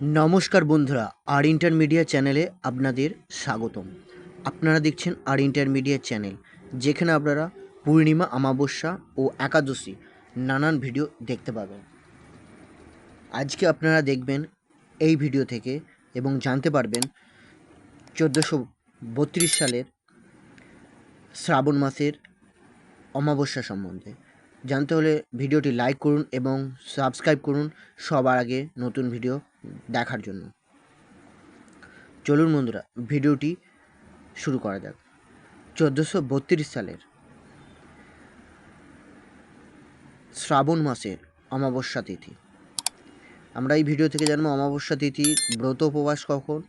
নমস্কার বন্ধুরা, আর ইন্টারমিডিয়া চ্যানেলে আপনাদের স্বাগতম। আপনারা দেখছেন আর ইন্টারমিডিয়া চ্যানেল, যেখানে আপনারা পূর্ণিমা, অমাবস্যা ও একাদশী নানান ভিডিও দেখতে পাবেন। আজকে আপনারা দেখবেন এই ভিডিও থেকে এবং জানতে পারবেন চোদ্দোশো বত্রিশ সালের শ্রাবণ মাসের অমাবস্যা সম্বন্ধে। জানতে হলে ভিডিওটি লাইক করুন এবং সাবস্ক্রাইব করুন। সবার আগে নতুন ভিডিও দেখার জন্য। চলুন বন্ধুরা, ভিডিওটি শুরু করা যাক। চোদ্দোশো বত্রিশ সালের শ্রাবণ মাসের অমাবস্যা তিথি। আমরা এই ভিডিও থেকে জানব অমাবস্যা তিথি ব্রত উপবাস কখন,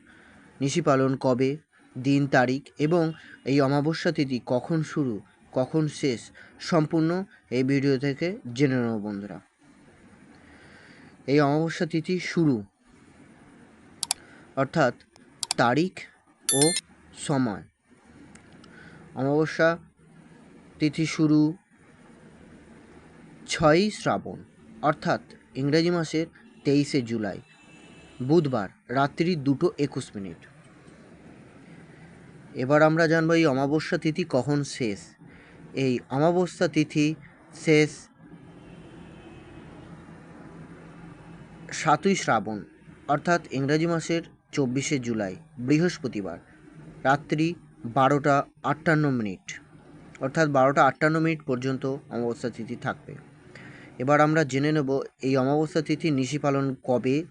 নিশি পালন কবে, দিন তারিখ এবং এই অমাবস্যা তিথি কখন শুরু, কখন শেষ সম্পূর্ণ এই ভিডিও থেকে জেনে নেব বন্ধুরা। এই অমাবস্যা তিথি শুরু অর্থাৎ তারিখ ও সময়। অমাবস্যা, তিথি শুরু ছয়ই শ্রাবণ, অর্থাৎ ইংরেজি মাসের তেইশে জুলাই, বুধবার রাত্রি দুটো একুশ মিনিট। এবার আমরা জানব এই অমাবস্যা তিথি কখন শেষ? এই অমাবস্যা তিথি শেষ সাতই শ্রাবণ, অর্থাৎ ইংরাজি মাসের চব্বিশে জুলাই, বৃহস্পতিবার, রাত্রি বারোটা আটান্ন মিনিট। অর্থাৎ বারোটা আটান্ন মিনিট পর্যন্ত অমাবস্যা তিথি থাকবে। এবার আমরা জেনে নেব এই অমাবস্যা তিথি নিশি পালন কবে?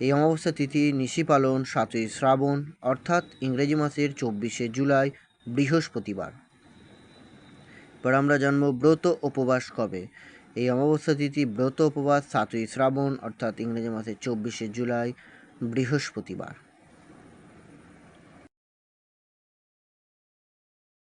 এই অমাবস্যা তিথি নিশি পালন সাতই শ্রাবণ, অর্থাৎ ইংরেজি মাসের চব্বিশে জুলাই, বৃহস্পতিবার। এবার আমরা জানব ব্রত উপবাস কবে? এই অমাবস্যা তিথি ব্রত উপবাস সাতই শ্রাবণ, অর্থাৎ ইংরেজি মাসের চব্বিশে জুলাই বৃহস্পতিবার।